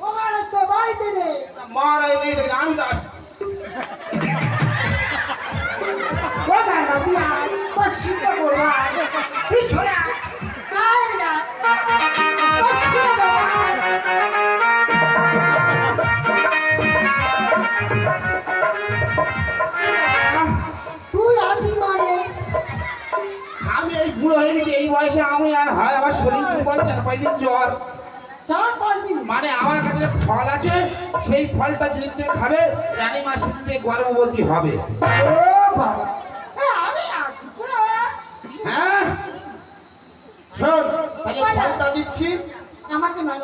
মহারাজ তো বাড়িতে নেই। মহারাজ নেই দেখে আমি তো আছি। কোথায় বাবি আর? তো সিদ্ধ করব আর? তুই ছোড়া না? তো সিদ্ধ তুই আছিস মানে। আমি এই বুড়ো হয়ে গেছি এই বয়সে আমি আর হয় আমার শরীর দুর্বল চার পাঁচ দিন জ্বর। চার পাঁচ দিন। মানে আমার কাছে ফল আছে সেই ফলটা যেদিন খাবে রানীমা সেদিন গর্ভবতী হবে। ও বাবা। আমি আছি হ্যাঁ? শোন তাহলে ফলটা দিচ্ছি। আমাকে নয়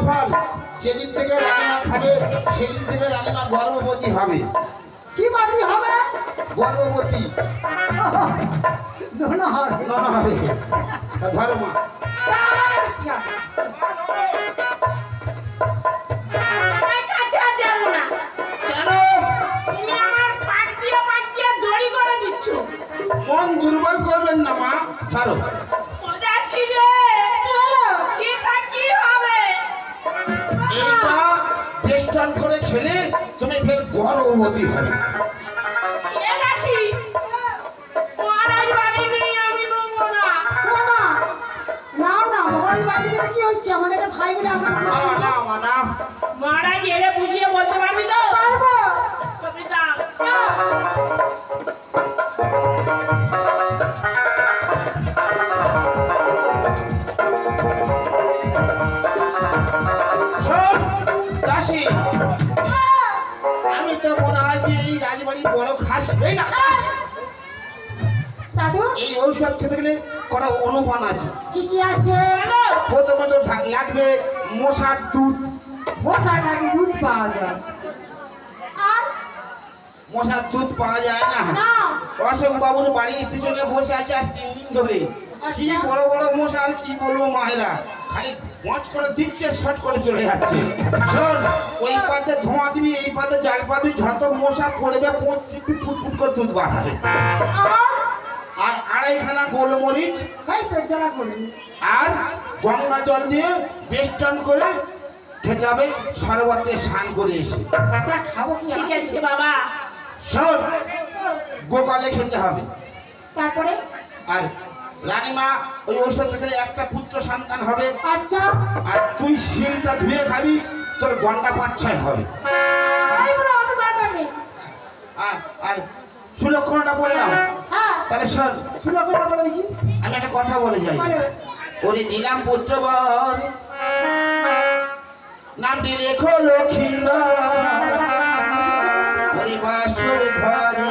ননফল যেদিন থেকে রানীমা খাবে সেদিন থেকে রানীমা গর্ভবতী হবে। কি বাজি হবে? গর্ভবতী। না মা না। মহারাজ এলে বুঝিয়ে বলতে পারবি তো? পারব। তবে এই রাজবাড়ির বড় খাস এই না দাদু? এই ঔষধ খেতে গেলে কটা অনুমান আছে। কি কি আছে? প্রথমত থা- লাগবে মশার দুধ। আগে দুধ পাওয়া যায়। আর? মশার দুধ পাওয়া যায় না। অশোক বাবুর বাড়ির পিছনে বসে আছে আজ তিন দিন ধরে। কি। বড় বড় মশা আর কি বলব মায়েরা? খালি মচ করে দিচ্ছে শর্ট করে চলে যাচ্ছে। শোন ওই পাতে ধোঁয়া দিবি এই পাতে জাল পাবি যত মশা পড়বে ফুট ফুট করে দুধ বাড়াবে আর আর আড়াইখানা গোলমরিচ এই পেট জ্বালা করে আর গঙ্গা জল দিয়ে বেষ্টন করে খেতে হবে সরবতে স্নান করে এসে। খাব কি ঠিক আছে বাবা। শোন গোপালে খেতে হবে। তারপরে? আর রানীমা ওই ঔষধ খেলে একটা পুত্র সন্তান হবে। আচ্ছা। আর তুই শিলটা ধুয়ে খাবি তোর গন্ডা পাঁচ ছয় হবে। আর সুলক্ষণটা বললাম। হ্যাঁ। তাহলে শুনো। কোনটা বলে দেখি। আমি একটা কথা বলে যাই। ওরে দিলাম পুত্র বর নামটি রেখো লক্ষিন্দর ওরে বাসর ঘরে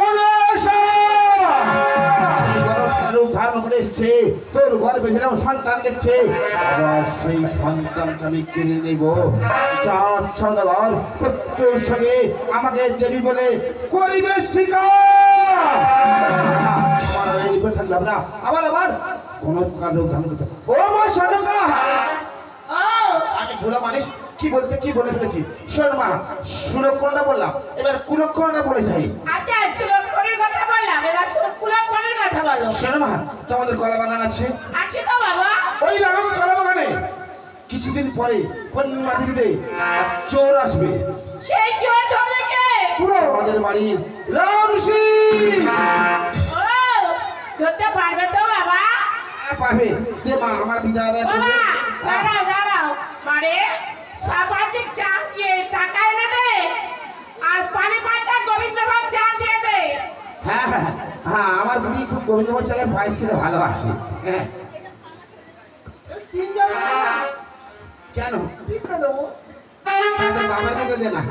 ধারণ করে এসছে? তোর গর্ভে সন্তান দেখছে। আবার আমি কিনে নিব। চাঁদ সদাগর আমাকে দেবী বলে করিবে শিকার না, আবার আবার। কোন ধারণ ও আমার সনকা আমি বুড়ো মানুষ কি বলতে কি বলে ফেলেছি? শোন মা বললাম। এবার কুলক্ষণটা বলে যাই। আচ্ছা সুলক্ষণের কথা বললাম। এবার কুলক্ষণের কথা বলো। শোন মা তোমাদের কলা বাগান আছে। আছে তো বাবা। ওই রাম কলা বাগানে কিছুদিন পরে কন্যা দিদিতে চোর আসবে। সেই চোর ধরবে কে? পুরো আমাদের বাড়ির রাম সিং ধরতে পারবে তো বাবা? পারবে। দে মা আমার বিদায় আদায় বাবা হ্যাঁ। দাঁড়াও দাঁড়াও। মানে চা দিয়ে টাকা এনে দে আর হ্যাঁ হ্যাঁ হ্যাঁ আমার বুড়ি খুব গোবিন্দ চালের পায়েস খেতে ভালোবাসে। হ্যাঁ। কেন? বাবার মতো দে না।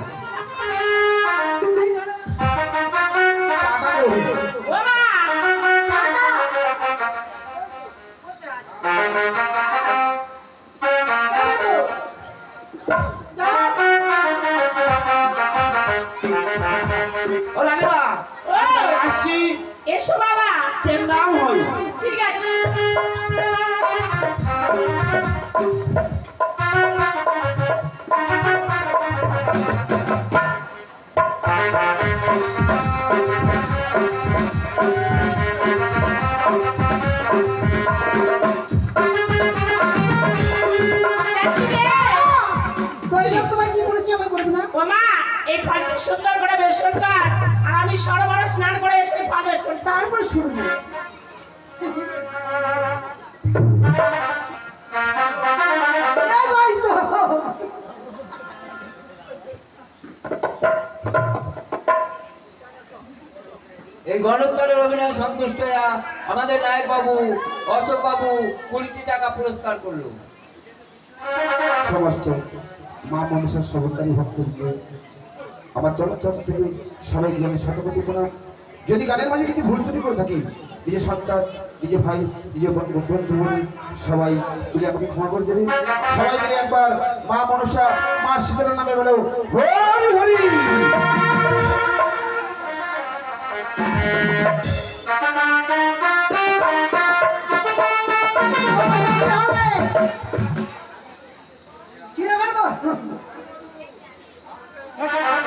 কই? এসো বাবা। নাম হই ঠিক আছে। এইসব তোমার কি বলেছি আমি বলব না? ও মা এই ফলটি সুন্দর করে বেসন কর। আর আমি সরোবরে স্নান করে এসে বেসন তারপর শুনব। এই গণোত্তরের অভিনয় সন্তুষ্ট হইয়া আমাদের নায়ক বাবু অশোক বাবু কুড়িটি টাকা পুরস্কার করল। সমস্ত মা মনসার সহকারী ভক্তকে আমার চলচ্চর থেকে সবাইকে আমি শতকোটি প্রণাম যদি গানের মাঝে কিছু ভুল ত্রুটি করে থাকি, নিজের সন্তান নিজে ভাই, নিজের বন্ধু বোন সবাই বলে আমাকে ক্ষমা করে দেবে। সবাই মিলে একবার মা মনসা, মা শীতলার নামে বলো, হরি হরি! মারবো আজ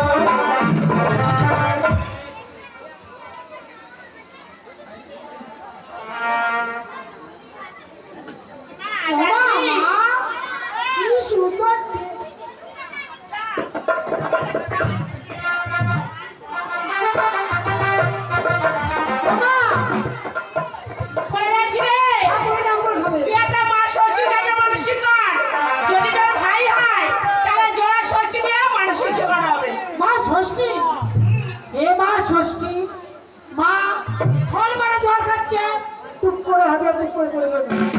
করে করে করে করে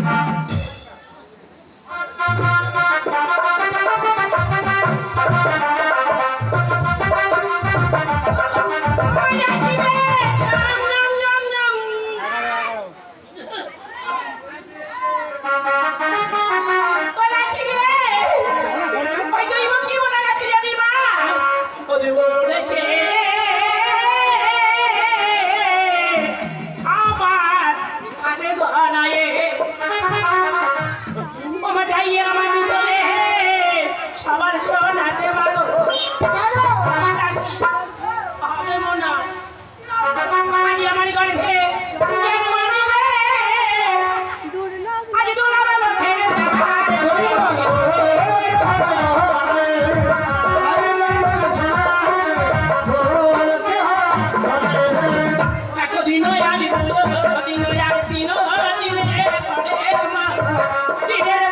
বলে দিন আজ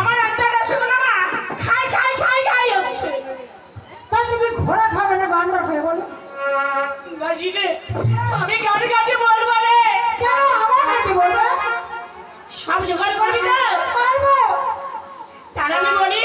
আমার আত্মাটা শুধু না খাই খাই খাই খাই হচ্ছে। তা তুমি ঘোড়া খাবে না বান্দর খাবে বলো? বাজিবে আমি কার কাছে বলব রে? কেন কাছে বলব? সব জোগাড় করবি তো? পারব। তাহলে আমি বলি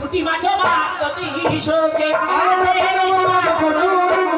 Ultima Choma, the Tisho, the Tisho, the Tisho, the Tisho,